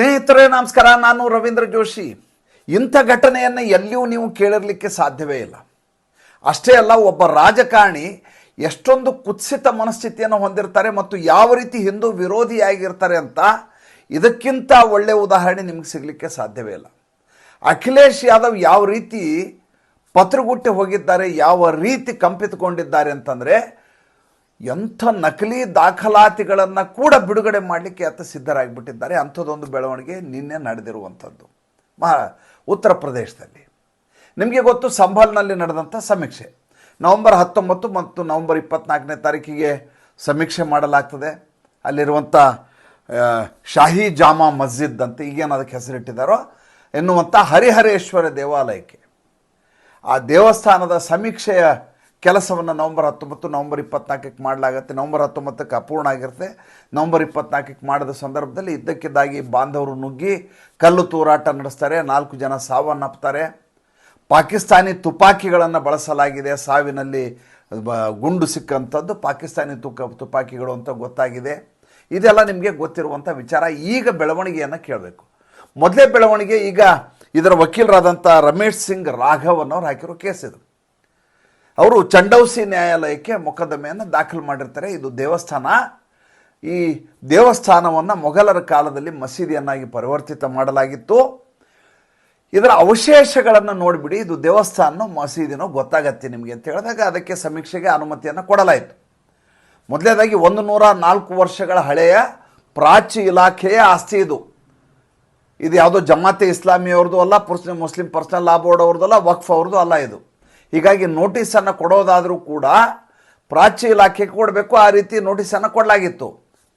ಸ್ನೇಹಿತರೇ, ನಮಸ್ಕಾರ. ನಾನು ರವೀಂದ್ರ ಜೋಶಿ. ಇಂಥ ಘಟನೆಯನ್ನು ಎಲ್ಲಿಯೂ ನೀವು ಕೇಳಿರಲಿಕ್ಕೆ ಸಾಧ್ಯವೇ ಇಲ್ಲ. ಅಷ್ಟೇ ಅಲ್ಲ, ಒಬ್ಬ ರಾಜಕಾರಣಿ ಎಷ್ಟೊಂದು ಕುತ್ಸಿತ ಮನಸ್ಥಿತಿಯನ್ನು ಹೊಂದಿರ್ತಾರೆ ಮತ್ತು ಯಾವ ರೀತಿ ಹಿಂದೂ ವಿರೋಧಿಯಾಗಿರ್ತಾರೆ ಅಂತ ಇದಕ್ಕಿಂತ ಒಳ್ಳೆಯ ಉದಾಹರಣೆ ನಿಮಗೆ ಸಿಗಲಿಕ್ಕೆ ಸಾಧ್ಯವೇ ಇಲ್ಲ. ಅಖಿಲೇಶ್ ಯಾದವ್ ಯಾವ ರೀತಿ ಪತ್ರಗುಟ್ಟೆ ಹೋಗಿದ್ದಾರೆ, ಯಾವ ರೀತಿ ಕಂಪಿತ್ಕೊಂಡಿದ್ದಾರೆ ಅಂತಂದರೆ ಎಂಥ ನಕಲಿ ದಾಖಲಾತಿಗಳನ್ನು ಕೂಡ ಬಿಡುಗಡೆ ಮಾಡಲಿಕ್ಕೆ ಆತ ಸಿದ್ಧರಾಗಿಬಿಟ್ಟಿದ್ದಾರೆ. ಅಂಥದ್ದೊಂದು ಬೆಳವಣಿಗೆ ನಿನ್ನೆ ನಡೆದಿರುವಂಥದ್ದು. ಮಹಾ, ಉತ್ತರ ಪ್ರದೇಶದಲ್ಲಿ. ನಿಮಗೆ ಗೊತ್ತು ಸಂಭಲ್ನಲ್ಲಿ ನಡೆದಂಥ ಸಮೀಕ್ಷೆ. ನವಂಬರ್ ಹತ್ತೊಂಬತ್ತು ಮತ್ತು ನವಂಬರ್ ಇಪ್ಪತ್ನಾಲ್ಕನೇ ತಾರೀಕಿಗೆ ಸಮೀಕ್ಷೆ ಮಾಡಲಾಗ್ತದೆ. ಅಲ್ಲಿರುವಂಥ ಶಾಹಿ ಜಾಮಾ ಮಸ್ಜಿದ್ ಅಂತ ಈಗೇನು ಅದಕ್ಕೆ ಹೆಸರಿಟ್ಟಿದ್ದಾರೋ ಎನ್ನುವಂಥ ಹರಿಹರೇಶ್ವರ ದೇವಾಲಯಕ್ಕೆ. ಆ ದೇವಸ್ಥಾನದ ಸಮೀಕ್ಷೆಯ ಕೆಲಸವನ್ನು ನವಂಬರ್ ಹತ್ತೊಂಬತ್ತು, ನವಂಬರ್ ಇಪ್ಪತ್ನಾಲ್ಕಕ್ಕೆ ಮಾಡಲಾಗುತ್ತೆ. ನವಂಬರ್ ಹತ್ತೊಂಬತ್ತಕ್ಕೆ ಅಪೂರ್ಣ ಆಗಿರುತ್ತೆ. ನವಂಬರ್ ಇಪ್ಪತ್ನಾಲ್ಕಕ್ಕೆ ಮಾಡಿದ ಸಂದರ್ಭದಲ್ಲಿ ಇದ್ದಕ್ಕಿದ್ದಾಗಿ ಬಾಂಧವರು ನುಗ್ಗಿ ಕಲ್ಲು ತೂರಾಟ ನಡೆಸ್ತಾರೆ. ನಾಲ್ಕು ಜನ ಸಾವನ್ನಪ್ತಾರೆ. ಪಾಕಿಸ್ತಾನಿ ತುಪಾಕಿಗಳನ್ನು ಬಳಸಲಾಗಿದೆ. ಸಾವಿನಲ್ಲಿ ಗುಂಡು ಸಿಕ್ಕಂಥದ್ದು ಪಾಕಿಸ್ತಾನಿ ತುಕ, ತುಪಾಕಿಗಳು ಅಂತ ಗೊತ್ತಾಗಿದೆ. ಇದೆಲ್ಲ ನಿಮಗೆ ಗೊತ್ತಿರುವಂಥ ವಿಚಾರ. ಈಗ ಬೆಳವಣಿಗೆಯನ್ನು ಕೇಳಬೇಕು. ಮೊದಲೇ ಬೆಳವಣಿಗೆ ಈಗ ಇದರ ವಕೀಲರಾದಂಥ ರಮೇಶ್ ಸಿಂಗ್ ರಾಘವ್ ಅನ್ನೋರು ಹಾಕಿರೋ ಕೇಸ್ ಇದು. ಅವರು ಚಂಡೌಸಿ ನ್ಯಾಯಾಲಯಕ್ಕೆ ಮೊಕದ್ದಮೆಯನ್ನು ದಾಖಲು ಮಾಡಿರ್ತಾರೆ. ಇದು ದೇವಸ್ಥಾನ. ಈ ದೇವಸ್ಥಾನವನ್ನು ಮೊಘಲರ ಕಾಲದಲ್ಲಿ ಮಸೀದಿಯನ್ನಾಗಿ ಪರಿವರ್ತಿತ ಮಾಡಲಾಗಿತ್ತು. ಇದರ ಅವಶೇಷಗಳನ್ನು ನೋಡಿಬಿಡಿ. ಇದು ದೇವಸ್ಥಾನ ಮಸೀದಿನೋ ಗೊತ್ತಾಗತ್ತೆ ನಿಮಗೆ ಅಂತ ಹೇಳಿದಾಗ ಅದಕ್ಕೆ ಸಮೀಕ್ಷೆಗೆ ಅನುಮತಿಯನ್ನು ಕೊಡಲಾಯಿತು. ಮೊದಲನೇದಾಗಿ ಒಂದು ನೂರ ನಾಲ್ಕು ವರ್ಷಗಳ ಹಳೆಯ ಪ್ರಾಚಿ ಇಲಾಖೆಯ ಆಸ್ತಿ ಇದು. ಇದು ಯಾವುದೋ ಜಮಾತೆ ಇಸ್ಲಾಮಿಯವ್ರದ್ದು ಅಲ್ಲ, ಪರ್ಸ್, ಮುಸ್ಲಿಂ ಪರ್ಸನಲ್ ಲಾ ಬೋರ್ಡ್ ಅವ್ರದ್ದು ಅಲ್ಲ ವಕ್ಫ್ ಅವ್ರದ್ದು ಅಲ್ಲ ಇದು. ಹೀಗಾಗಿ ನೋಟಿಸನ್ನು ಕೊಡೋದಾದರೂ ಕೂಡ ಪ್ರಾಚ್ಯ ಇಲಾಖೆಗೆ ಕೊಡಬೇಕು. ಆ ರೀತಿ ನೋಟಿಸನ್ನು ಕೊಡಲಾಗಿತ್ತು.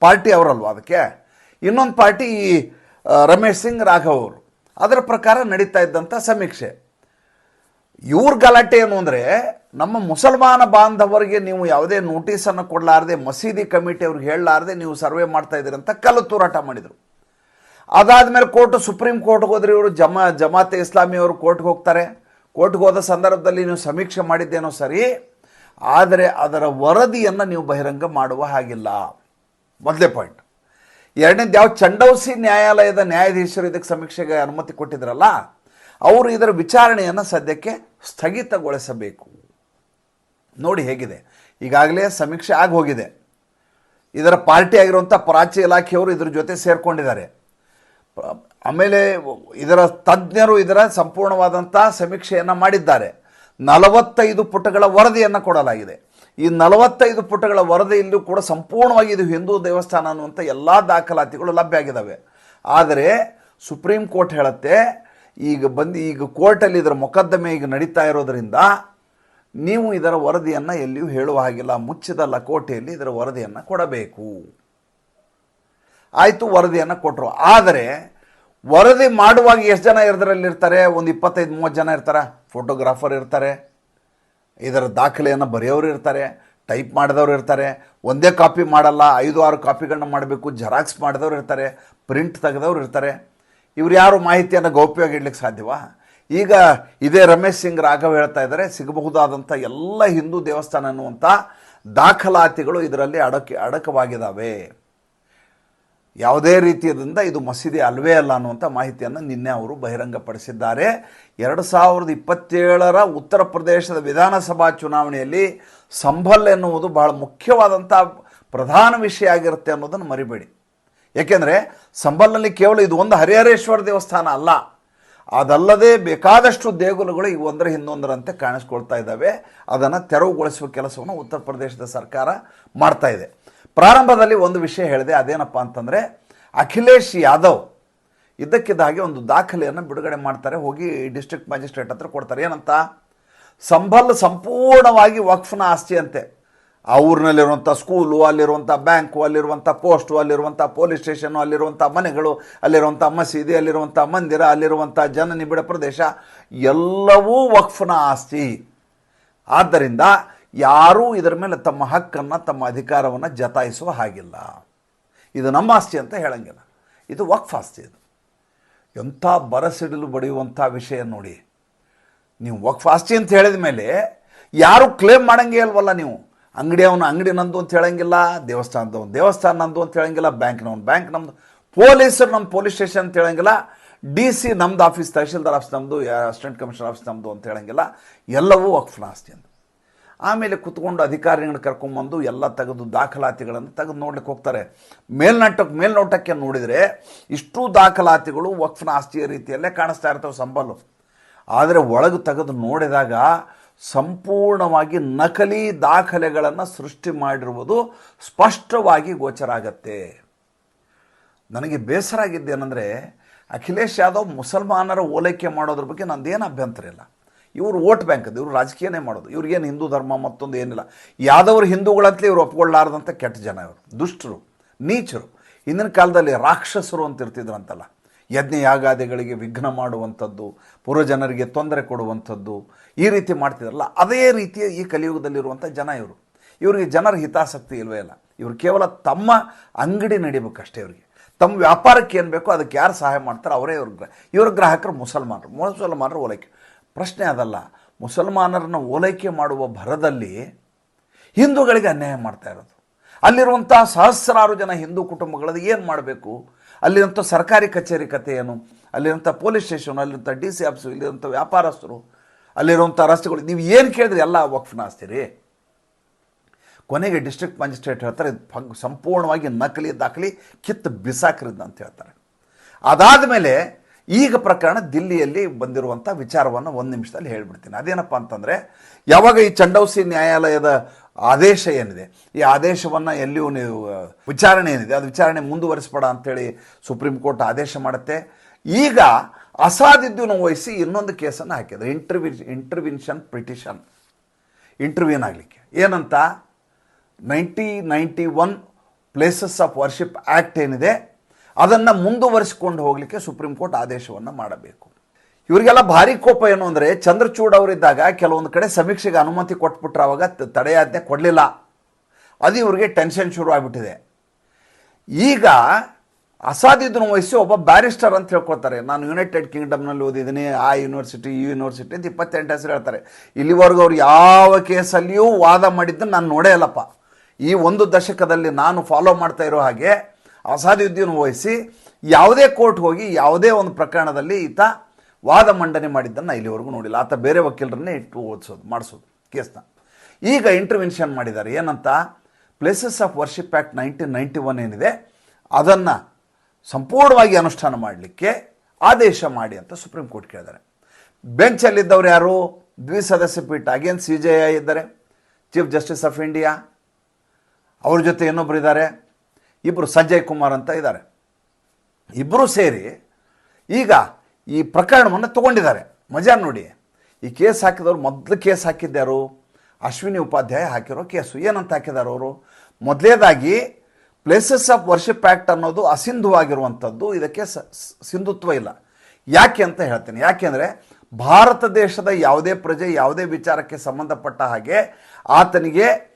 ಪಾರ್ಟಿ ಅವರಲ್ವ ಅದಕ್ಕೆ? ಇನ್ನೊಂದು ಪಾರ್ಟಿ ಈ ರಮೇಶ್ ಸಿಂಗ್ ರಾಘವ್ ಅವರು. ಅದರ ಪ್ರಕಾರ ನಡೀತಾ ಇದ್ದಂಥ ಸಮೀಕ್ಷೆ. ಇವ್ರ ಗಲಾಟೆ ಏನು ಅಂದರೆ, ನಮ್ಮ ಮುಸಲ್ಮಾನ ಬಾಂಧವರಿಗೆ ನೀವು ಯಾವುದೇ ನೋಟಿಸನ್ನು ಕೊಡಲಾರದೆ, ಮಸೀದಿ ಕಮಿಟಿ ಅವ್ರಿಗೆ ಹೇಳಲಾರದೆ ನೀವು ಸರ್ವೆ ಮಾಡ್ತಾ ಇದ್ದೀರಿ ಅಂತ ಕಲ್ಲು ತೂರಾಟ ಮಾಡಿದರು. ಅದಾದಮೇಲೆ ಕೋರ್ಟ್, ಸುಪ್ರೀಂ ಕೋರ್ಟ್ಗೆ ಹೋದ್ರೆ ಇವರು ಜಮಾ, ಜಮಾತೆ ಇಸ್ಲಾಮಿಯವರು ಕೋರ್ಟ್ಗೆ ಹೋಗ್ತಾರೆ. ಕೋರ್ಟ್ಗೆ ಹೋದ ಸಂದರ್ಭದಲ್ಲಿ ನೀವು ಸಮೀಕ್ಷೆ ಮಾಡಿದ್ದೇನೋ ಸರಿ, ಆದರೆ ಅದರ ವರದಿಯನ್ನು ನೀವು ಬಹಿರಂಗ ಮಾಡುವ ಹಾಗಿಲ್ಲ. ಮೊದಲೇ ಪಾಯಿಂಟ್ ಎರಡನೇದು, ಯಾವ ಚಂಡೌಸಿ ನ್ಯಾಯಾಲಯದ ನ್ಯಾಯಾಧೀಶರು ಇದಕ್ಕೆ ಸಮೀಕ್ಷೆಗೆ ಅನುಮತಿ ಕೊಟ್ಟಿದ್ರಲ್ಲ, ಅವರು ಇದರ ವಿಚಾರಣೆಯನ್ನು ಸದ್ಯಕ್ಕೆ ಸ್ಥಗಿತಗೊಳಿಸಬೇಕು. ನೋಡಿ ಹೇಗಿದೆ. ಈಗಾಗಲೇ ಸಮೀಕ್ಷೆ ಆಗಿ ಹೋಗಿದೆ. ಇದರ ಪಾರ್ಟಿ ಆಗಿರುವಂಥ ಪ್ರಾಚ್ಯ ಇಲಾಖೆಯವರು ಇದ್ರ ಜೊತೆ ಸೇರಿಕೊಂಡಿದ್ದಾರೆ. ಆಮೇಲೆ ಇದರ ತಜ್ಞರು ಇದರ ಸಂಪೂರ್ಣವಾದಂಥ ಸಮೀಕ್ಷೆಯನ್ನು ಮಾಡಿದ್ದಾರೆ. ನಲವತ್ತೈದು ಪುಟಗಳ ವರದಿಯನ್ನು ಕೊಡಲಾಗಿದೆ. ಈ ನಲವತ್ತೈದು ಪುಟಗಳ ವರದಿಯಲ್ಲೂ ಕೂಡ ಸಂಪೂರ್ಣವಾಗಿ ಇದು ಹಿಂದೂ ದೇವಸ್ಥಾನ ಅನ್ನುವಂಥ ಎಲ್ಲ ದಾಖಲಾತಿಗಳು ಲಭ್ಯ ಆಗಿದ್ದಾವೆ ಆದರೆ ಸುಪ್ರೀಂ ಕೋರ್ಟ್ ಹೇಳುತ್ತೆ, ಈಗ ಬಂದು, ಈಗ ಕೋರ್ಟಲ್ಲಿ ಇದರ ಮೊಕದ್ದಮೆ ಈಗ ನಡೀತಾ ಇರೋದರಿಂದ ನೀವು ಇದರ ವರದಿಯನ್ನು ಎಲ್ಲಿಯೂ ಹೇಳುವ ಹಾಗಿಲ್ಲ. ಮುಚ್ಚಿದ ಲಕೋಟೆಯಲ್ಲಿ ಇದರ ವರದಿಯನ್ನು ಕೊಡಬೇಕು. ಆಯಿತು ವರದಿಯನ್ನು ಕೊಟ್ಟರು ಆದರೆ ವರದಿ ಮಾಡುವಾಗ ಎಷ್ಟು ಜನ ಇರ್ತಾರೆ? ಒಂದು ಇಪ್ಪತ್ತೈದು, ಮೂವತ್ತು ಜನ ಇರ್ತಾರೆ? ಫೋಟೋಗ್ರಾಫರ್ ಇರ್ತಾರೆ. ಇದರ ದಾಖಲೆಯನ್ನು ಬರೆಯೋರು ಇರ್ತಾರೆ. ಟೈಪ್ ಮಾಡಿದವರು ಇರ್ತಾರೆ. ಒಂದೇ ಕಾಪಿ ಮಾಡಲ್ಲ, ಐದು, ಆರು ಕಾಪಿಗಳನ್ನ ಮಾಡಬೇಕು ಜೆರಾಕ್ಸ್ ಮಾಡಿದವರು ಇರ್ತಾರೆ ಪ್ರಿಂಟ್ ತೆಗೆದವ್ರು ಇರ್ತಾರೆ. ಇವ್ರು ಯಾರು ಮಾಹಿತಿಯನ್ನು ಗೌಪ್ಯವಾಗಿ ಇಡ್ಲಿಕ್ಕೆ ಸಾಧ್ಯವಾ? ಈಗ ಇದೇ ರಮೇಶ್ ಸಿಂಗ್ ರಾಘವ್ ಹೇಳ್ತಾ ಇದ್ದಾರೆ ಸಿಗಬಹುದಾದಂಥ ಎಲ್ಲ ಹಿಂದೂ ದೇವಸ್ಥಾನ ಅನ್ನುವಂಥ ದಾಖಲಾತಿಗಳು ಇದರಲ್ಲಿ ಅಡಕೆ ಅಡಕವಾಗಿದ್ದಾವೆ ಯಾವುದೇ ರೀತಿಯದಿಂದ ಇದು ಮಸೀದಿ ಅಲ್ವೇ ಅಲ್ಲ ಅನ್ನುವಂಥ ಮಾಹಿತಿಯನ್ನು ನಿನ್ನೆ ಅವರು ಬಹಿರಂಗಪಡಿಸಿದ್ದಾರೆ. ಎರಡು ಸಾವಿರದ ಇಪ್ಪತ್ತೇಳರ ಉತ್ತರ ಪ್ರದೇಶದ ವಿಧಾನಸಭಾ ಚುನಾವಣೆಯಲ್ಲಿ ಸಂಭಲ್ ಎನ್ನುವುದು ಬಹಳ ಮುಖ್ಯವಾದಂಥ ಪ್ರಧಾನ ವಿಷಯ ಆಗಿರುತ್ತೆ ಅನ್ನೋದನ್ನು ಮರಿಬೇಡಿ. ಏಕೆಂದರೆ ಸಂಭಲ್ನಲ್ಲಿ ಕೇವಲ ಇದು ಒಂದು ಹರಿಹರೇಶ್ವರ ದೇವಸ್ಥಾನ ಅಲ್ಲ. ಅದಲ್ಲದೆ ಬೇಕಾದಷ್ಟು ದೇಗುಲಗಳು ಈ ಒಂದರ ಹಿಂದೊಂದರಂತೆ ಕಾಣಿಸ್ಕೊಳ್ತಾ ಇದ್ದಾವೆ. ಅದನ್ನು ತೆರವುಗೊಳಿಸುವ ಕೆಲಸವನ್ನು ಉತ್ತರ ಪ್ರದೇಶದ ಸರ್ಕಾರ ಮಾಡ್ತಾ ಇದೆ. ಪ್ರಾರಂಭದಲ್ಲಿ ಒಂದು ವಿಷಯ ಹೇಳಿದೆ, ಅದೇನಪ್ಪ ಅಂತಂದರೆ, ಅಖಿಲೇಶ್ ಯಾದವ್ ಇದ್ದಕ್ಕಿದ್ದ ಹಾಗೆ ಒಂದು ದಾಖಲೆಯನ್ನು ಬಿಡುಗಡೆ ಮಾಡ್ತಾರೆ, ಹೋಗಿ ಡಿಸ್ಟ್ರಿಕ್ಟ್ ಮ್ಯಾಜಿಸ್ಟ್ರೇಟ್ ಹತ್ರ ಕೊಡ್ತಾರೆ. ಏನಂತ? ಸಂಬಲ್ ಸಂಪೂರ್ಣವಾಗಿ ವಕ್ಫ್ನ ಆಸ್ತಿ ಅಂತೆ ಆ ಊರಿನಲ್ಲಿರುವಂಥ ಸ್ಕೂಲು ಅಲ್ಲಿರುವಂಥ ಬ್ಯಾಂಕು ಅಲ್ಲಿರುವಂಥ ಪೋಸ್ಟು ಅಲ್ಲಿರುವಂಥ ಪೊಲೀಸ್ ಸ್ಟೇಷನು ಅಲ್ಲಿರುವಂಥ ಮನೆಗಳು ಅಲ್ಲಿರುವಂಥ ಮಸೀದಿ ಅಲ್ಲಿರುವಂಥ ಮಂದಿರ ಅಲ್ಲಿರುವಂಥ ಜನನಿಬಿಡ ಪ್ರದೇಶ, ಎಲ್ಲವೂ ವಕ್ಫ್ನ ಆಸ್ತಿ. ಆದ್ದರಿಂದ ಯಾರೂ ಇದರ ಮೇಲೆ ತಮ್ಮ ಹಕ್ಕನ್ನು, ತಮ್ಮ ಅಧಿಕಾರವನ್ನು ಜತಾಯಿಸುವ ಹಾಗಿಲ್ಲ. ಇದು ನಮ್ಮ ಆಸ್ತಿ ಅಂತ ಹೇಳಂಗಿಲ್ಲ. ಇದು ವಕ್ಫ್ ಆಸ್ತಿ ಇದು. ಎಂಥ ಬರಸಿಡಲು ಬಡಿಯುವಂಥ ವಿಷಯ ನೋಡಿ. ನೀವು ವಕ್ಫ್ ಆಸ್ತಿ ಅಂತ ಹೇಳಿದ ಮೇಲೆ ಯಾರು ಕ್ಲೇಮ್ ಮಾಡಂಗೇ ಅಲ್ವಲ್ಲ ನೀವು? ಅಂಗಡಿ ಅವನು ಅಂಗಡಿ ನಂದು ಅಂತ ಹೇಳಂಗಿಲ್ಲ ದೇವಸ್ಥಾನದವನು ದೇವಸ್ಥಾನ ನಂದು ಅಂತ ಹೇಳಂಗಿಲ್ಲ ಬ್ಯಾಂಕ್ನವನು ಬ್ಯಾಂಕ್ ನಮ್ಮದು ಪೊಲೀಸರು ನಮ್ಮ ಪೊಲೀಸ್ ಸ್ಟೇಷನ್ ಅಂತ ಹೇಳಂಗಿಲ್ಲ ಡಿ ಸಿ ನಮ್ದು ಆಫೀಸ್ ತಹಶೀಲ್ದಾರ್ ಆಫೀಸ್ ನಮ್ಮದು ಅಸಿಸ್ಟೆಂಟ್ ಕಮಿಷನರ್ ಆಫೀಸ್ ನಮ್ಮದು ಅಂತ ಹೇಳಂಗಿಲ್ಲ, ಎಲ್ಲವೂ ವಕ್ಫ್ನ ಆಸ್ತಿ ಅಂತ. ಆಮೇಲೆ ಕುತ್ಕೊಂಡು ಅಧಿಕಾರಿಗಳನ್ನ ಕರ್ಕೊಂಬಂದು ಎಲ್ಲ ತೆಗೆದು ದಾಖಲಾತಿಗಳನ್ನು ತೆಗೆದು ನೋಡ್ಲಿಕ್ಕೆ ಹೋಗ್ತಾರೆ. ಮೇಲ್ನೋಟಕ್ಕೆ ಮೇಲ್ನೋಟಕ್ಕೆ ನೋಡಿದರೆ ಇಷ್ಟು ದಾಖಲಾತಿಗಳು ವಕ್ಫ್ನ ಆಸ್ತಿಯ ರೀತಿಯಲ್ಲೇ ಕಾಣಿಸ್ತಾ ಇರ್ತವೆ ಸಂಬಲು. ಆದರೆ ಒಳಗೆ ತೆಗೆದು ನೋಡಿದಾಗ ಸಂಪೂರ್ಣವಾಗಿ ನಕಲಿ ದಾಖಲೆಗಳನ್ನು ಸೃಷ್ಟಿ ಮಾಡಿರುವುದು ಸ್ಪಷ್ಟವಾಗಿ ಗೋಚರ ಆಗತ್ತೆ. ನನಗೆ ಬೇಸರ ಆಗಿದ್ದೇನೆಂದರೆ ಅಖಿಲೇಶ್ ಯಾದವ್ ಮುಸಲ್ಮಾನರ ಓಲೈಕೆ ಮಾಡೋದ್ರ ಬಗ್ಗೆ ನಂದೇನು ಅಭ್ಯಂತರ ಇಲ್ಲ. ಇವರು ವೋಟ್ ಬ್ಯಾಂಕ್ ಅದು, ಇವರು ರಾಜಕೀಯನೇ ಮಾಡೋದು. ಇವ್ರಿಗೇನು ಹಿಂದೂ ಧರ್ಮ ಮತ್ತೊಂದು ಏನಿಲ್ಲ. ಯಾವ್ದವ್ರು ಹಿಂದೂಗಳಂತಲೇ ಇವರು ಒಪ್ಕೊಳ್ಳಾರ್ದಂಥ ಕೆಟ್ಟ ಜನ ಇವರು. ದುಷ್ಟರು, ನೀಚರು. ಹಿಂದಿನ ಕಾಲದಲ್ಲಿ ರಾಕ್ಷಸರು ಅಂತ ಇರ್ತಿದ್ರಂತಲ್ಲ. ಯಜ್ಞ ಯಾಗಾದಿಗಳಿಗೆ ವಿಘ್ನ ಮಾಡುವಂಥದ್ದು, ಪೂರ್ವಜನರಿಗೆ ತೊಂದರೆ ಕೊಡುವಂಥದ್ದು, ಈ ರೀತಿ ಮಾಡ್ತಿದ್ರಲ್ಲ, ಅದೇ ರೀತಿಯ ಈ ಕಲಿಯುಗದಲ್ಲಿರುವಂಥ ಜನ ಇವರು. ಇವರಿಗೆ ಜನರ ಹಿತಾಸಕ್ತಿ ಇಲ್ವೇ ಇಲ್ಲ. ಇವರು ಕೇವಲ ತಮ್ಮ ಅಂಗಡಿ ನಡಿಬೇಕಷ್ಟೇ ಇವರಿಗೆ. ತಮ್ಮ ವ್ಯಾಪಾರಕ್ಕೆ ಏನು ಬೇಕೋ ಅದಕ್ಕೆ ಯಾರು ಸಹಾಯ ಮಾಡ್ತಾರೆ ಅವರೇ ಇವ್ರ ಗ್ರಹ ಇವ್ರ ಗ್ರಾಹಕರು ಮುಸಲ್ಮಾನರು. ಮುಸಲ್ಮಾನರು ಓಲೈಕೆ. ಪ್ರಶ್ನೆ ಅದಲ್ಲ. ಮುಸಲ್ಮಾನರನ್ನು ಓಲೈಕೆ ಮಾಡುವ ಭರದಲ್ಲಿ ಹಿಂದೂಗಳಿಗೆ ಅನ್ಯಾಯ ಮಾಡ್ತಾ ಇರೋದು. ಅಲ್ಲಿರುವಂಥ ಸಹಸ್ರಾರು ಜನ ಹಿಂದೂ ಕುಟುಂಬಗಳಲ್ಲಿ ಏನು ಮಾಡಬೇಕು? ಅಲ್ಲಿರುವಂಥ ಸರ್ಕಾರಿ ಕಚೇರಿ ಕಥೆ ಏನು? ಅಲ್ಲಿರುವಂಥ ಪೊಲೀಸ್ ಸ್ಟೇಷನ್ ಅಲ್ಲಿರುವಂಥ ಡಿ ಸಿ ಆಫೀಸು ಇಲ್ಲಿರುವಂಥ ವ್ಯಾಪಾರಸ್ಥರು ಅಲ್ಲಿರುವಂಥ ರಸ್ತೆಗಳು, ನೀವು ಏನು ಕೇಳಿದ್ರೆ ಎಲ್ಲ ವಕ್ಫ್ನ ಆಸ್ತಿರಿ ಕೊನೆಗೆ ಡಿಸ್ಟ್ರಿಕ್ಟ್ ಮ್ಯಾಜಿಸ್ಟ್ರೇಟ್ ಹೇಳ್ತಾರೆ ಇದು ಸಂಪೂರ್ಣವಾಗಿ ನಕಲಿ ದಾಖಲಿ ಕಿತ್ತು ಬಿಸಾಕ್ರಿದ್ ಅಂತ ಹೇಳ್ತಾರೆ. ಅದಾದ ಮೇಲೆ ಈಗ ಪ್ರಕರಣ ದಿಲ್ಲಿಯಲ್ಲಿ ಬಂದಿರುವಂಥ ವಿಚಾರವನ್ನು ಒಂದು ನಿಮಿಷದಲ್ಲಿ ಹೇಳ್ಬಿಡ್ತೀನಿ. ಅದೇನಪ್ಪ ಅಂತಂದರೆ, ಯಾವಾಗ ಈ ಚಂಡೌಸಿ ನ್ಯಾಯಾಲಯದ ಆದೇಶ ಏನಿದೆ, ಈ ಆದೇಶವನ್ನು ಎಲ್ಲಿಯೂ ನೀವು ವಿಚಾರಣೆ ಏನಿದೆ, ಅದು ವಿಚಾರಣೆ ಮುಂದುವರಿಸ್ಬೇಡ ಅಂತೇಳಿ ಸುಪ್ರೀಂ ಕೋರ್ಟ್ ಆದೇಶ ಮಾಡುತ್ತೆ. ಈಗ ಅಸಾದಿದ್ದನ್ನು ವಹಿಸಿ ಇನ್ನೊಂದು ಕೇಸನ್ನು ಹಾಕಿದ್ರು. ಇಂಟರ್ವಿ ಇಂಟರ್ವಿನ್ಷನ್ ಪಿಟಿಷನ್ ಇಂಟರ್ವ್ಯೂನ್ ಆಗಲಿಕ್ಕೆ. ಏನಂತ? Ninety ninety one places of worship act ಏನಿದೆ ಅದನ್ನು ಮುಂದುವರಿಸಿಕೊಂಡು ಹೋಗಲಿಕ್ಕೆ ಸುಪ್ರೀಂ ಕೋರ್ಟ್ ಆದೇಶವನ್ನು ಮಾಡಬೇಕು. ಇವರಿಗೆಲ್ಲ ಭಾರಿ ಕೋಪ ಏನು ಅಂದರೆ ಚಂದ್ರಚೂಡ್ ಅವರಿದ್ದಾಗ ಕೆಲವೊಂದು ಕಡೆ ಸಮೀಕ್ಷೆಗೆ ಅನುಮತಿ ಕೊಟ್ಬಿಟ್ರೆ ಅವಾಗ ತಡೆಯಾಜ್ಞೆ ಕೊಡಲಿಲ್ಲ. ಅದು ಇವರಿಗೆ ಟೆನ್ಷನ್ ಶುರು ಆಗಿಬಿಟ್ಟಿದೆ. ಈಗ ಅಸಾದಿದ್ದನ್ನು ವಹಿಸಿ ಒಬ್ಬ ಬ್ಯಾರಿಸ್ಟರ್ ಅಂತ ಹೇಳ್ಕೊತಾರೆ ನಾನು ಯುನೈಟೆಡ್ ಕಿಂಗ್ಡಮ್ನಲ್ಲಿ ಓದಿದ್ದೀನಿ, ಆ ಯೂನಿವರ್ಸಿಟಿ, ಈ ಯೂನಿವರ್ಸಿಟಿ ಅಂತ ಇಪ್ಪತ್ತೆಂಟು ಹೆಸರು ಹೇಳ್ತಾರೆ. ಇಲ್ಲಿವರೆಗೂ ಅವ್ರು ಯಾವ ಕೇಸಲ್ಲಿಯೂ ವಾದ ಮಾಡಿದ್ದನ್ನು ನಾನು ನೋಡೇ ಇಲ್ಲಪ್ಪ ಈ ಒಂದು ದಶಕದಲ್ಲಿ ನಾನು ಫಾಲೋ ಮಾಡ್ತಾ ಇರೋ ಹಾಗೆ ಅಸಾದುದ್ದೀನ್ ವಹಿಸಿ ಯಾವುದೇ ಕೋರ್ಟ್ ಹೋಗಿ ಯಾವುದೇ ಒಂದು ಪ್ರಕರಣದಲ್ಲಿ ಈತ ವಾದ ಮಂಡನೆ ಮಾಡಿದ್ದನ್ನು ನಾನು ಇಲ್ಲಿವರೆಗೂ ನೋಡಿಲ್ಲ. ಆತ ಬೇರೆ ವಕೀಲರನ್ನೇ ಇಟ್ಟು ಓದಿಸೋದು, ಮಾಡಿಸೋದು ಕೇಸ್ನ. ಈಗ ಇಂಟರ್ವೆನ್ಷನ್ ಮಾಡಿದ್ದಾರೆ. ಏನಂತ? Places of worship act nineteen ninety one ಏನಿದೆ, ಅದನ್ನು ಸಂಪೂರ್ಣವಾಗಿ ಅನುಷ್ಠಾನ ಮಾಡಲಿಕ್ಕೆ ಆದೇಶ ಮಾಡಿ ಅಂತ ಸುಪ್ರೀಂ ಕೋರ್ಟ್ ಕೇಳಿದ್ದಾರೆ. ಬೆಂಚಲ್ಲಿದ್ದವ್ರು ಯಾರು? ದ್ವಿಸದಸ್ಯ ಪೀಠ. ಅಗೇನ್ ಸಿ ಜೆ ಐ ಇದ್ದಾರೆ. ಚೀಫ್ ಜಸ್ಟಿಸ್ ಆಫ್ ಇಂಡಿಯಾ ಅವ್ರ ಜೊತೆ ಇನ್ನೊಬ್ಬರು ಇದ್ದಾರೆ ಇಬ್ಬರು ಸಂಜಯ್ ಕುಮಾರ್ ಅಂತ ಇದ್ದಾರೆ. ಇಬ್ಬರೂ ಸೇರಿ ಈಗ ಈ ಪ್ರಕರಣವನ್ನು ತಗೊಂಡಿದ್ದಾರೆ. ಮಜಾ ನೋಡಿ. ಈ ಕೇಸ್ ಹಾಕಿದವರು ಮೊದಲು ಕೇಸ್ ಹಾಕಿದ್ದಾರು ಅಶ್ವಿನಿ ಉಪಾಧ್ಯಾಯ ಹಾಕಿರೋ ಕೇಸು. ಏನಂತ ಹಾಕಿದ್ದಾರೆ ಅವರು? ಮೊದಲೇದಾಗಿ ಪ್ಲೇಸಸ್ ಆಫ್ ವರ್ಷಿಪ್ ಆ್ಯಕ್ಟ್ ಅನ್ನೋದು ಅಸಿಂಧುವಾಗಿರುವಂಥದ್ದು. ಇದಕ್ಕೆ ಸಿಂಧುತ್ವ ಇಲ್ಲ. ಯಾಕೆ ಅಂತ ಹೇಳ್ತೀನಿ. ಯಾಕೆಂದರೆ ಭಾರತ ದೇಶದ ಯಾವುದೇ ಪ್ರಜೆ ಯಾವುದೇ ವಿಚಾರಕ್ಕೆ ಸಂಬಂಧಪಟ್ಟ ಹಾಗೆ ಆತನಿಗೆ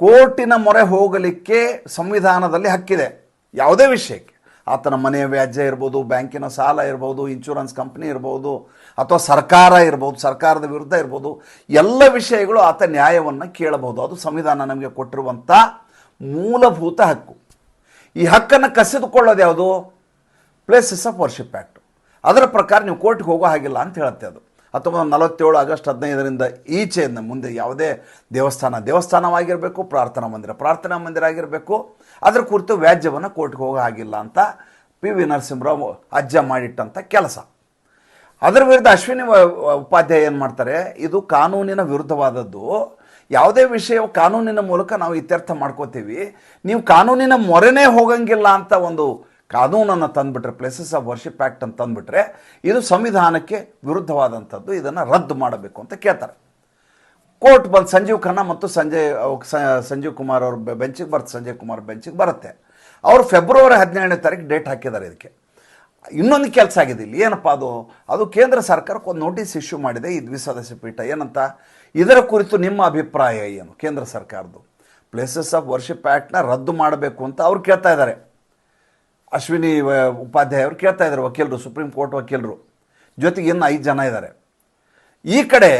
ಕೋರ್ಟಿನ ಮೊರೆ ಹೋಗಲಿಕ್ಕೆ ಸಂವಿಧಾನದಲ್ಲಿ ಹಕ್ಕಿದೆ. ಯಾವುದೇ ವಿಷಯಕ್ಕೆ. ಆತನ ಮನೆಯ ವ್ಯಾಜ್ಯ ಇರ್ಬೋದು, ಬ್ಯಾಂಕಿನ ಸಾಲ ಇರ್ಬೋದು ಇನ್ಶೂರೆನ್ಸ್ ಕಂಪ್ನಿ ಇರ್ಬೋದು, ಅಥವಾ ಸರ್ಕಾರ ಇರ್ಬೋದು, ಸರ್ಕಾರದ ವಿರುದ್ಧ ಇರ್ಬೋದು, ಎಲ್ಲ ವಿಷಯಗಳು ಆತ ನ್ಯಾಯವನ್ನು ಕೇಳಬಹುದು. ಅದು ಸಂವಿಧಾನ ನಮಗೆ ಕೊಟ್ಟಿರುವಂಥ ಮೂಲಭೂತ ಹಕ್ಕು. ಈ ಹಕ್ಕನ್ನು ಕಸಿದುಕೊಳ್ಳೋದು ಯಾವುದು? ಪ್ಲೇಸಸ್ ಆಫ್ ವರ್ಷಿಪ್ ಆ್ಯಕ್ಟ್ ಅದರ ಪ್ರಕಾರ ನೀವು ಕೋರ್ಟ್ಗೆ ಹೋಗೋ ಹಾಗಿಲ್ಲ ಅಂತ ಹೇಳುತ್ತೆ ಅದು. ಹತ್ತೊಂಬತ್ತು ನಲವತ್ತೇಳು ಆಗಸ್ಟ್ ಹದಿನೈದರಿಂದ ಈಚೆಯಿಂದ ಮುಂದೆ ಯಾವುದೇ ದೇವಸ್ಥಾನ, ದೇವಸ್ಥಾನವಾಗಿರಬೇಕು, ಪ್ರಾರ್ಥನಾ ಮಂದಿರ ಪ್ರಾರ್ಥನಾ ಮಂದಿರ ಆಗಿರಬೇಕು. ಅದರ ಕುರಿತು ವ್ಯಾಜ್ಯವನ್ನು ಕೋರ್ಟ್ಗೆ ಹೋಗೋ ಹಾಗಿಲ್ಲ ಅಂತ ಪಿ ವಿ ನರಸಿಂಹರಾವ್ ಅಜ್ಜ ಮಾಡಿಟ್ಟಂಥ ಕೆಲಸ. ಅದರ ವಿರುದ್ಧ ಅಶ್ವಿನಿ ಉಪಾಧ್ಯಾಯ ಏನು ಮಾಡ್ತಾರೆ, ಇದು ಕಾನೂನಿನ ವಿರುದ್ಧವಾದದ್ದು. ಯಾವುದೇ ವಿಷಯ ಕಾನೂನಿನ ಮೂಲಕ ನಾವು ಇತ್ಯರ್ಥ ಮಾಡ್ಕೋತೀವಿ. ನೀವು ಕಾನೂನಿನ ಮೊರೆನೇ ಹೋಗಂಗಿಲ್ಲ ಅಂತ ಒಂದು ಕಾನೂನನ್ನು ತಂದುಬಿಟ್ರೆ ಪ್ಲೇಸಸ್ ಆಫ್ ವರ್ಷಿಪ್ ಆ್ಯಕ್ಟ್ ಅಂತ ತಂದುಬಿಟ್ರೆ, ಇದು ಸಂವಿಧಾನಕ್ಕೆ ವಿರುದ್ಧವಾದಂಥದ್ದು, ಇದನ್ನು ರದ್ದು ಮಾಡಬೇಕು ಅಂತ ಕೇಳ್ತಾರೆ. ಕೋರ್ಟ್ ಬಂದು ಸಂಜೀವ್ ಖನ್ನಾ ಮತ್ತು ಸಂಜಯ್ ಸಂಜೀವ್ ಕುಮಾರ್ ಅವ್ರ ಬೆಂಚಿಗೆ ಬರುತ್ತೆ ಸಂಜಯ್ ಕುಮಾರ್ ಬೆಂಚಿಗೆ ಬರುತ್ತೆ. ಅವರು ಫೆಬ್ರವರಿ ಹದಿನೇಳನೇ ತಾರೀಕು ಡೇಟ್ ಹಾಕಿದ್ದಾರೆ ಇದಕ್ಕೆ. ಇನ್ನೊಂದು ಕೆಲಸ ಆಗಿದೆ ಇಲ್ಲಿ. ಏನಪ್ಪ ಅದು? ಅದು ಕೇಂದ್ರ ಸರ್ಕಾರಕ್ಕೆ ಒಂದು ನೋಟಿಸ್ ಇಶ್ಯೂ ಮಾಡಿದೆ, ಈ ದ್ವಿಸದಸ್ಯ ಪೀಠ. ಏನಂತ? ಇದರ ಕುರಿತು ನಿಮ್ಮ ಅಭಿಪ್ರಾಯ ಏನು ಕೇಂದ್ರ ಸರ್ಕಾರದ್ದು? ಪ್ಲೇಸಸ್ ಆಫ್ ವರ್ಷಿಪ್ ಆ್ಯಕ್ಟ್ನ ರದ್ದು ಮಾಡಬೇಕು ಅಂತ ಅವ್ರು ಕೇಳ್ತಾ ಇದ್ದಾರೆ. ಅಶ್ವಿನಿ ಉಪಾಧ್ಯಾಯ ಅವರು ಕೇಳ್ತಾ ಇದ್ದಾರೆ ವಕೀಲರು, ಸುಪ್ರೀಂ ಕೋರ್ಟ್ ವಕೀಲರು. ಜೊತೆಗೆ ಇನ್ನು ಐದು ಜನ ಇದ್ದಾರೆ ಈ ಕಡೆ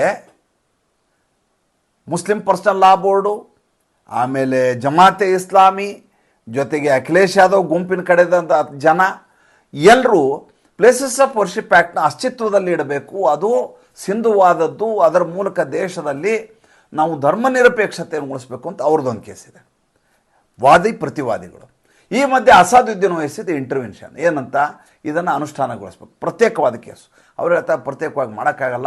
ಮುಸ್ಲಿಂ ಪರ್ಸನಲ್ ಲಾ ಬೋರ್ಡು, ಆಮೇಲೆ ಜಮಾತೆ ಇಸ್ಲಾಮಿ, ಜೊತೆಗೆ ಅಖಿಲೇಶ್ ಯಾದವ್ ಗುಂಪಿನ ಕಡೆದಂಥ ಜನ ಎಲ್ಲರೂ ಪ್ಲೇಸಸ್ ಆಫ್ ವರ್ಷಿಪ್ ಆ್ಯಕ್ಟ್ನ ಅಸ್ತಿತ್ವದಲ್ಲಿ ಇಡಬೇಕು. ಅದು ಸಿಂಧುವಾದದ್ದು. ಅದರ ಮೂಲಕ ದೇಶದಲ್ಲಿ ನಾವು ಧರ್ಮ ನಿರಪೇಕ್ಷತೆಯನ್ನು ಉಳಿಸ್ಬೇಕು ಅಂತ ಅವ್ರದ್ದೊಂದು ಕೇಸ್ ಇದೆ. ವಾದಿ ಪ್ರತಿವಾದಿಗಳು. ಈ ಮಧ್ಯೆ ಅಸಾದುದ್ದೀನ್ ವಹಿಸಿದ ಇಂಟರ್ವೆನ್ಷನ್ ಏನಂತ? ಇದನ್ನು ಅನುಷ್ಠಾನಗೊಳಿಸ್ಬೇಕು. ಪ್ರತ್ಯೇಕವಾದ ಕೇಸು. ಅವ್ರು ಹೇಳ್ತಾ ಪ್ರತ್ಯೇಕವಾಗಿ ಮಾಡೋಕ್ಕಾಗಲ್ಲ.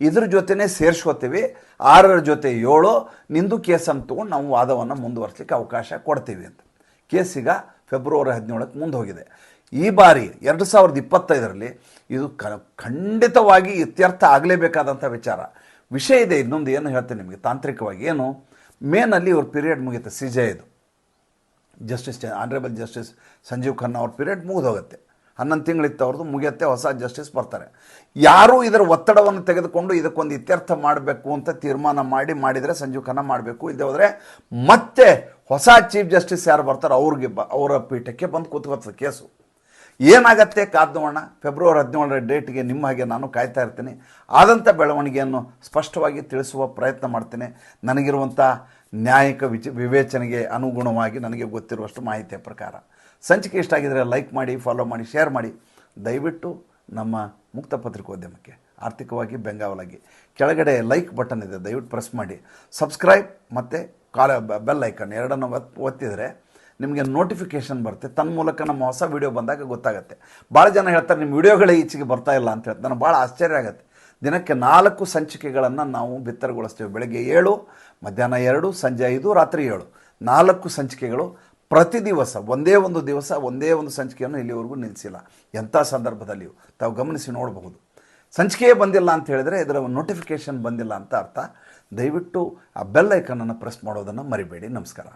ಇದ್ರ ಜೊತೆನೇ ಸೇರಿಸ್ಕೋತೀವಿ. ಆರರ ಜೊತೆ ಏಳು. ನಿಂದು ಕೇಸನ್ನು ತೊಗೊಂಡು ನಾವು ವಾದವನ್ನು ಮುಂದುವರಿಸಲಿಕ್ಕೆ ಅವಕಾಶ ಕೊಡ್ತೀವಿ ಅಂತ. ಕೇಸೀಗ ಫೆಬ್ರವರಿ ಹದಿನೇಳಕ್ಕೆ ಮುಂದೆ ಹೋಗಿದೆ ಈ ಬಾರಿ ಎರಡು ಸಾವಿರದ ಇಪ್ಪತ್ತೈದರಲ್ಲಿ ಇದು ಕ, ಖಂಡಿತವಾಗಿ ಇತ್ಯರ್ಥ ಆಗಲೇಬೇಕಾದಂಥ ವಿಚಾರ. ವಿಷಯ ಇದೆ, ಇನ್ನೊಂದು ಏನು ಹೇಳ್ತೇನೆ ನಿಮಗೆ ತಾಂತ್ರಿಕವಾಗಿ. ಏನು? ಮೇನಲ್ಲಿ ಇವ್ರ ಪೀರಿಯಡ್ ಮುಗಿಯುತ್ತೆ ಸಿಜೆ ಇದು justice honourable justice Sanjiv Khanna ಅವ್ರ ಪೀರಿಯಡ್ ಮುಗಿದು ಹೋಗುತ್ತೆ ಹನ್ನೊಂದು ತಿಂಗಳಿತ್ತು ಅವ್ರದ್ದು ಮುಗಿಯುತ್ತೆ, ಹೊಸ ಜಸ್ಟಿಸ್ ಬರ್ತಾರೆ. ಯಾರು ಇದರ ಒತ್ತಡವನ್ನು ತೆಗೆದುಕೊಂಡು ಇದಕ್ಕೊಂದು ಇತ್ಯರ್ಥ ಮಾಡಬೇಕು ಅಂತ ತೀರ್ಮಾನ ಮಾಡಿ, ಮಾಡಿದರೆ ಸಂಜೀವ್ ಖನ್ನಾ ಮಾಡಬೇಕು. ಇಲ್ಲದೆ ಹೋದರೆ ಮತ್ತೆ ಹೊಸ ಚೀಫ್ ಜಸ್ಟಿಸ್ ಯಾರು ಬರ್ತಾರೋ ಅವ್ರಿಗೆ ಬ, ಅವರ ಪೀಠಕ್ಕೆ ಬಂದು ಕೂತ್ಕೊಳ್ತದೆ ಕೇಸು. ಏನಾಗತ್ತೆ ಕಾದ್ ಫೆಬ್ರವರಿ ಹದಿನೇಳರ ಡೇಟ್ಗೆ ನಿಮ್ಮ ಹಾಗೆ ನಾನು ಕಾಯ್ತಾ ಇರ್ತೀನಿ. ಆದಂಥ ಬೆಳವಣಿಗೆಯನ್ನು ಸ್ಪಷ್ಟವಾಗಿ ತಿಳಿಸುವ ಪ್ರಯತ್ನ ಮಾಡ್ತೇನೆ. ನನಗಿರುವಂಥ ನ್ಯಾಯಿಕ ವಿಚ, ವಿವೇಚನೆಗೆ ಅನುಗುಣವಾಗಿ ನನಗೆ ಗೊತ್ತಿರುವಷ್ಟು ಮಾಹಿತಿಯ ಪ್ರಕಾರ. ಸಂಚಿಕೆ ಇಷ್ಟ ಆಗಿದರೆ ಲೈಕ್ ಮಾಡಿ, ಫಾಲೋ ಮಾಡಿ, ಶೇರ್ ಮಾಡಿ. ದಯವಿಟ್ಟು ನಮ್ಮ ಮುಕ್ತ ಪತ್ರಿಕೋದ್ಯಮಕ್ಕೆ ಆರ್ಥಿಕವಾಗಿ ಬೆಂಗಾವಲಾಗಿ. ಕೆಳಗಡೆ ಲೈಕ್ ಬಟನ್ ಇದೆ, ದಯವಿಟ್ಟು ಪ್ರೆಸ್ ಮಾಡಿ. ಸಬ್ಸ್ಕ್ರೈಬ್ ಮತ್ತು ಕಾಲ ಬೆಲ್ ಐಕನ್ ಎರಡನ್ನು ಒತ್, ಒತ್ತಿದರೆ ನಿಮಗೆ ನೋಟಿಫಿಕೇಷನ್ ಬರುತ್ತೆ. ತನ್ನ ಮೂಲಕ ನಮ್ಮ ಹೊಸ ವಿಡಿಯೋ ಬಂದಾಗ ಗೊತ್ತಾಗುತ್ತೆ. ಭಾಳ ಜನ ಹೇಳ್ತಾರೆ ನಿಮ್ಮ ವೀಡಿಯೋಗಳೇ ಈಚೆಗೆ ಬರ್ತಾ ಇಲ್ಲ ಅಂತ ಹೇಳ್ತಾರೆ. ನನಗೆ ಭಾಳ ಆಶ್ಚರ್ಯ ಆಗುತ್ತೆ. ದಿನಕ್ಕೆ ನಾಲ್ಕು ಸಂಚಿಕೆಗಳನ್ನು ನಾವು ಬಿತ್ತರಗೊಳಿಸ್ತೇವೆ. ಬೆಳಗ್ಗೆ ಏಳು ಮಧ್ಯಾಹ್ನ ಎರಡು, ಸಂಜೆ ಐದು, ರಾತ್ರಿ ಏಳು. ನಾಲ್ಕು ಸಂಚಿಕೆಗಳು ಪ್ರತಿ ದಿವಸ, ಒಂದೇ ಒಂದು ದಿವಸ, ಒಂದೇ ಒಂದು ಸಂಚಿಕೆಯನ್ನು ಇಲ್ಲಿವರೆಗೂ ನಿಲ್ಲಿಸಿಲ್ಲ. ಎಂಥ ಸಂದರ್ಭದಲ್ಲಿಯೂ ತಾವು ಗಮನಿಸಿ ನೋಡಬಹುದು. ಸಂಚಿಕೆಯೇ ಬಂದಿಲ್ಲ ಅಂತ ಹೇಳಿದರೆ ಇದರ ನೋಟಿಫಿಕೇಷನ್ ಬಂದಿಲ್ಲ ಅಂತ ಅರ್ಥ. ದಯವಿಟ್ಟು ಆ ಬೆಲ್ ಐಕನನ್ನು ಪ್ರೆಸ್ ಮಾಡೋದನ್ನು ಮರಿಬೇಡಿ. ನಮಸ್ಕಾರ.